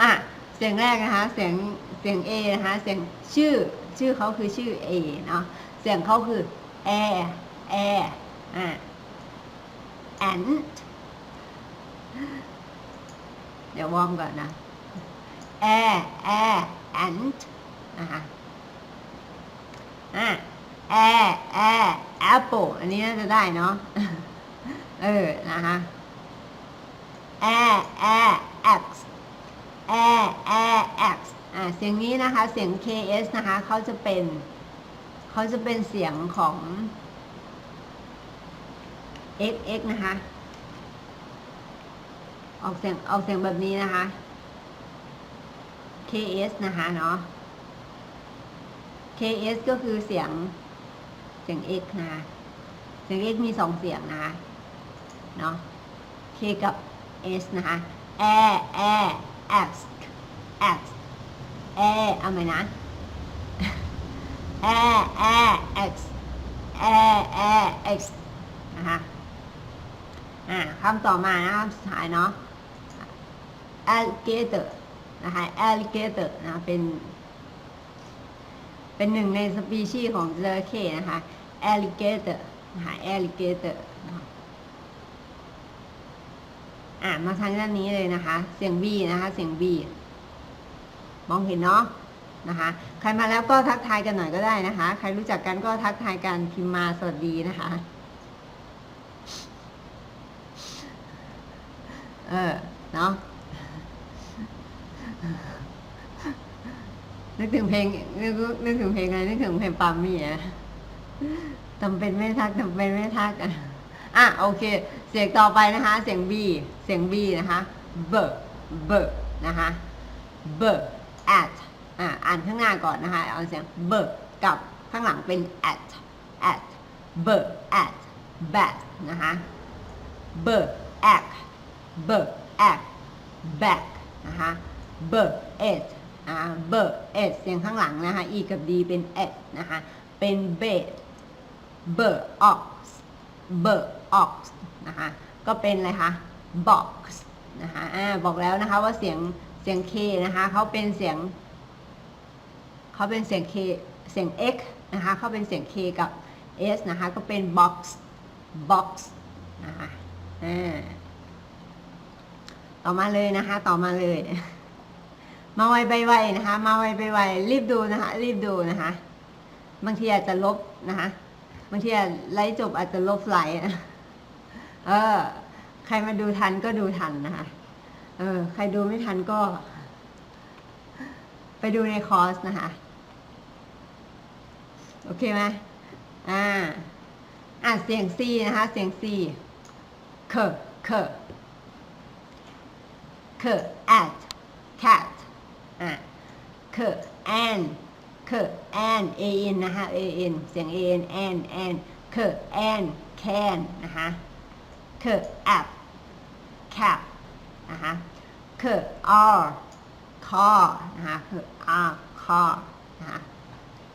อะเสียงแรกนะคะเสียงเสียง A นะคะเสียงชื่อชื่อเขาคือชื่อ A เนาะเสียงเขาคือ air air อะ ant เดี๋ยววอร์มก่อนนะ air air ant นะคะอะ air air apple อันนี้น่าจะได้เนาะเออนะคะ air air x air air x อ่าเสียงนี้นะคะ เสียง ks นะคะเขาจะเป็นเขาจะเป็นเสียงของ x x นะคะ ออกเสียงออกเสียงแบบนี้นะคะ ks นะคะเนาะ ks ก็คือเสียงเสียง x นะคะเสียง x มีสองเสียงนะคะเนาะ k กับ s นะคะ air air x x air เอาไหมนะ a a x a a x นะคะอ่าคำต่อมานะครับสุดท้ายเนาะ alligator นะคะ alligator นะเป็น เป็นหนึ่งในสปีชีส์ของจระเข้นะคะ alligator นะคะ alligator นะคะ อ่ามาทางด้านนี้เลยนะคะ เสียง B นะคะ เสียง B มองเห็นเนาะนะคะ ใครมาแล้วก็ทักทายกันหน่อยก็ได้นะคะ ใครรู้จักกันก็ทักทายกันพิมพ์มาสวัสดีนะคะ เออเนาะนึกถึงเพลงนึกนึกถึงเพลงอะไรนึกถึงเพลงปามมี่อะจำเป็นไม่ทักจำเป็นไม่ทักอะ อะโอเค เสียงต่อไปนะคะ เสียง B เสียง B นะคะ b b นะคะ b at อะอ่านข้างหน้าก่อนนะคะ เอาเสียง b กับข้างหลังเป็น at at b at bat นะคะ b at b at back นะคะ b it อ่า b it เสียงข้างหลังนะคะ e กับ d เป็น et นะคะ เป็น bed b ox b ox นะคะก็เป็นอะไรคะ box นะคะอ่าบอกแล้วนะคะว่าเสียงเสียง k นะคะเขาเป็นเสียงเขาเป็นเสียง k เสียง x นะคะเขาเป็นเสียง k กับ s นะคะก็เป็น box box นะคะอ่าต่อมาเลยนะคะ ต่อมาเลย มาไวไปไวนะคะ มาไวไปไวรีบดูนะคะ รีบดูนะคะ บางทีอาจจะลบนะคะ บางทีไลฟ์จบอาจจะลบไลฟ์อะ เออ ใครมาดูทันก็ดูทันนะคะ เออ ใครดูไม่ทันก็ ไปดูในคอร์สนะคะ โอเคไหมอ่า อะเสียง C นะคะ เสียง C เคเคเค at cat อะเค an เค an an นะคะ an เสียง an an an เค an can นะคะ เค app cap นะคะเค r car นะคะคือ r car นะคะ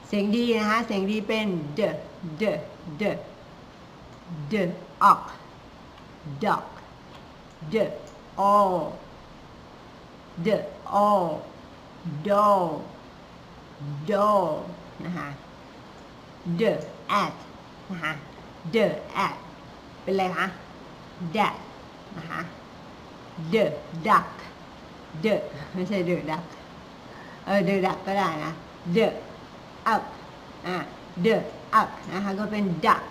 เสียงดีนะคะ เสียงดีเป็น d d d d ox duck d all d all doll doll นะคะ d at นะคะ d at เป็นอะไรคะ dat นะคะ d duck d ไม่ใช่ d duck เออ d duck ก็ได้นะ d up อะ d up นะคะก็เป็น duck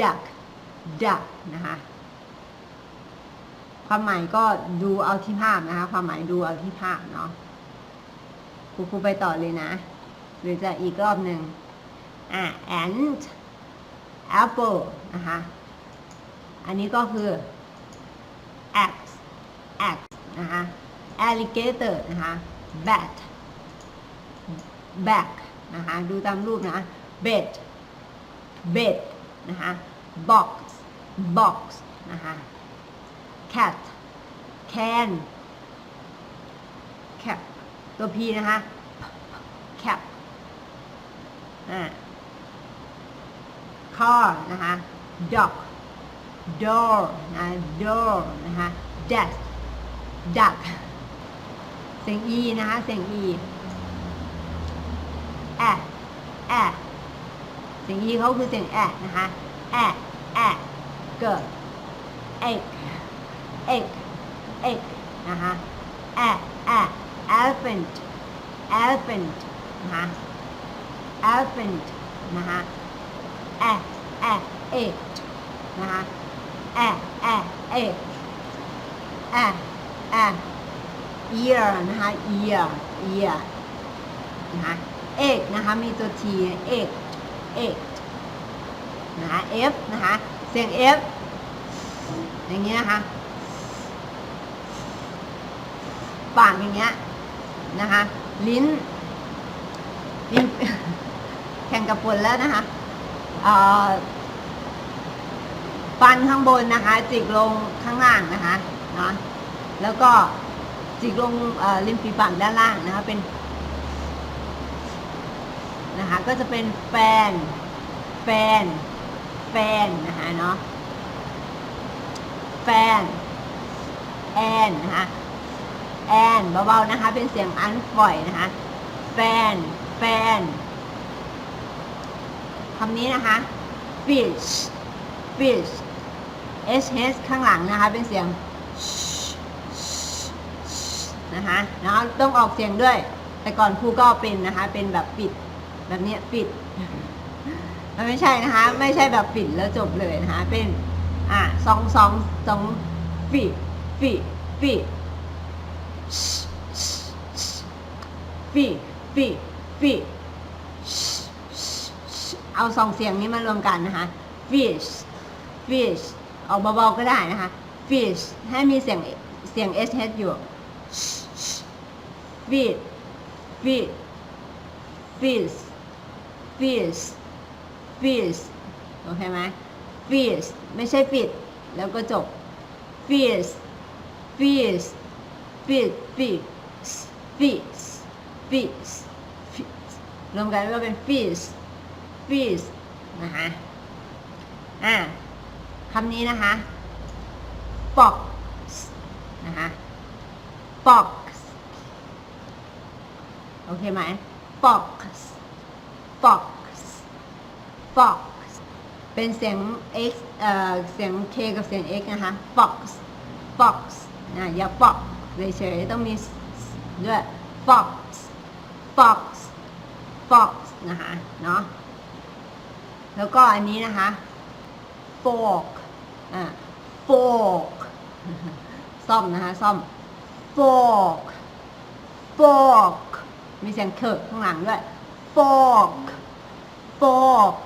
duck duck นะคะความหมายก็ดูเอาที่ภาพนะคะ ความหมายดูเอาที่ภาพเนาะครูครูไปต่อเลยนะ หรือจะอีกรอบหนึ่งอะ ant apple นะคะ อันนี้ก็คือ x x นะคะ alligator นะคะ bat back นะคะ ดูตามรูปนะ bed bed นะคะ box box นะคะ cat can cap ตัว p นะคะ cap อ่า car นะคะ dog door นะ door นะคะ desk duck เสียง e นะคะ เสียง e แอะแอะเสียง e เขาคือเสียงแอะนะคะแอะแอะเกิดเอกเอกเอกนะคะแอะแอะ elephant elephant นะคะ elephant นะคะแอะแอะเอกนะคะ อะแอะเอกแอะแอะ ear นะคะ ear ear นะคะเอกนะคะมีตัว t เอกเอกนะคะ f นะคะเสียง f อย่างนี้นะคะปากอย่างเงี้ยนะคะลิ้นลิ้นแข่งกับฝนแล้วนะคะเอ่อ ฟันข้างบนนะคะ จิกลงข้างล่างนะคะเนาะแล้วก็จิกลงริมฝีปากด้านล่างนะคะเป็นนะคะก็จะเป็นแฟน แฟน แฟนนะคะเนาะแฟนแอนนะคะแอนเบาๆนะคะ เป็นเสียงอันฝอยนะคะ แฟน แฟนคำนี้นะคะ fish fish h h ข้างหลังนะคะ เป็นเสียงนะคะเนาะต้องออกเสียงด้วย แต่ก่อนครูก็เป็นนะคะ เป็นแบบปิดแบบนี้ปิดมันไม่ใช่นะคะ ไม่ใช่แบบปิดแล้วจบเลยนะคะ เป็นอะสองสองสองฟีฟีฟีฟีฟีฟีเอาสองเสียงนี้มารวมกันนะคะ fish fish เอาเบาๆก็ได้นะคะ fish ให้มีเสียงเสียง sh อยู่ feed feed fish fish fish โอเคไหม fish ไม่ใช่ปิด แล้วก็จบ fish fish fish fish fish fish fish รวมกันก็เป็น fish fish นะคะอ่า คำนี้นะคะ fox นะคะ fox โอเคไหม fox fox fox เป็นเสียง x เอ่อ เสียง k กับเสียง x นะคะ fox fox นะอย่า fox เฉยๆต้องมีด้วย fox fox fox นะคะ เนาะ แล้วก็อันนี้นะคะ fork อ่า fork ซ่อมนะคะซ่อม fork fork มีเสียงเคิร์ข้างหลังด้วย fork fork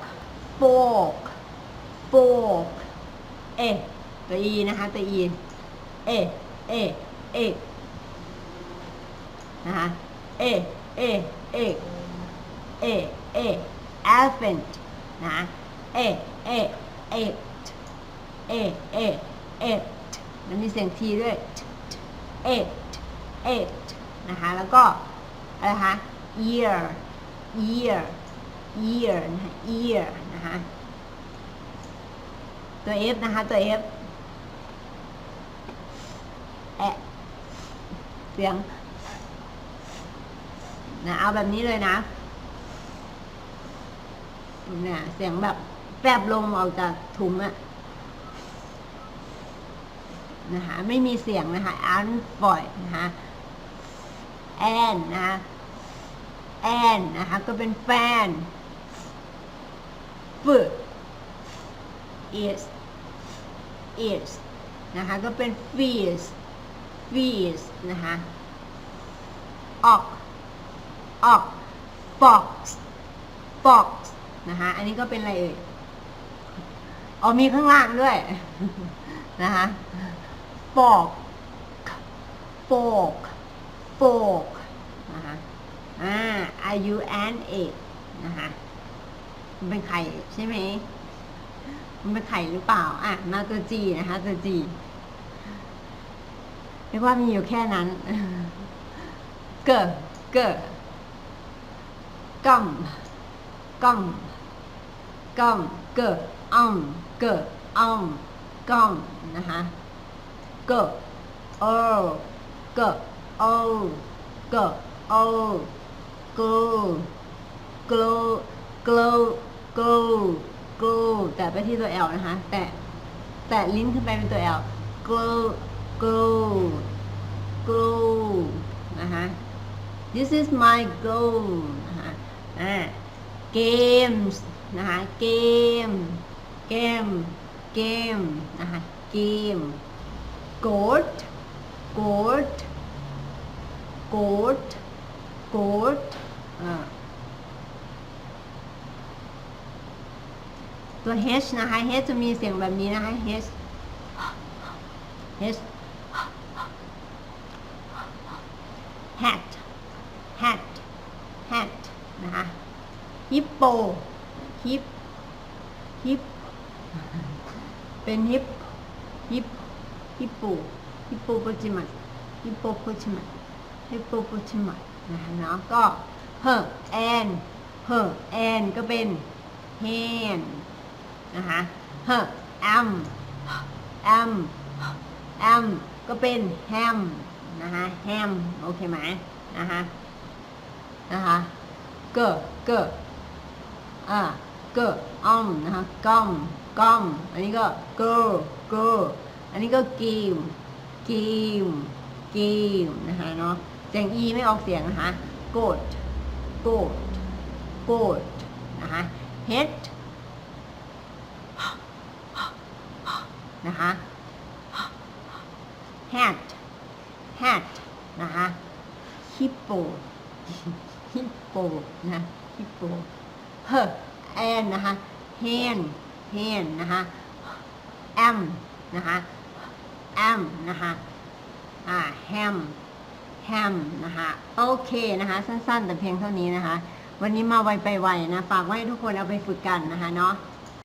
fork fork เอตัว e นะคะตัว e เอเอเอนะคะเอเอเอเอเอ elephant นะเอเอเอ เอ เอ เอ มันมีเสียง t ด้วย เอ เอ นะคะ แล้วก็อะไรคะ ear ear ear นะคะ ear นะคะ ตัว f นะคะ ตัว f แอะเสียงนะเอาแบบนี้เลยนะเนี่ยเสียงแบบแฟบลมออกจากถุงอะ นะคะไม่มีเสียงนะคะอันฝอยนะคะแอนนะคะแอนนะคะก็เป็นแฟนฝึ is is นะคะก็เป็น fees fees นะคะออกออก fox fox นะคะอันนี้ก็เป็นอะไรเอ่ยอ๋อมีข้างล่างด้วยนะคะ fork fork fork นะคะอ่า are you an egg นะคะมันเป็นไข่ใช่ไหมมันเป็นไข่หรือเปล่า อะ มาตัว G นะคะตัว G เรียกว่ามีอยู่แค่นั้น เกิดเกิดกัมกัมกัมเกิดอ่อมเกิดอ่อมกัมนะคะ เกเออเกเออเกเออเกเกลเกลกลกลแต่ไปที่ตัวแอลนะคะ แต่แต่ลิ้นขึ้นไปเป็นตัวแอลเกลเกลเกลนะคะ this is my goal นะคะอ่า games นะคะ game game game นะคะ game goat goat goat goat ตัว h นะคะ h จะมีเสียงแบบนี้นะคะ h h hat hat hat นะคะ hippo hip hip เป็น hip ฮิปโปฮิปโปโปจิมัสฮิปโปโปจิมัสฮิปโปโปจิมันะคะเนาะก็เฮอแอนเฮอแอนก็เป็นแฮนนะคะเฮอแอมแอมแอมก็เป็นแฮมนะคะแฮมโอเคไหมนะคะนะคะเกเกอ่าเกออมนะคะกอมกอมอันนี้ก็เกอเกอ อันนี้ก็กิมกิมกิมนะคะเนาะเสียงอีไม่ออกเสียงนะคะโกดโกดโกดนะคะเฮดนะคะ hat hat นะคะ hippo hippo นะ hippo เฮแอนนะคะ hand hand นะคะ am นะคะ am นะคะอ่า ham ham นะคะโอเคนะคะ สั้นๆ แต่เพียงเท่านี้นะคะ วันนี้มาไวไปไวนะ ฝากไว้ให้ทุกคนเอาไปฝึกกันนะคะเนาะ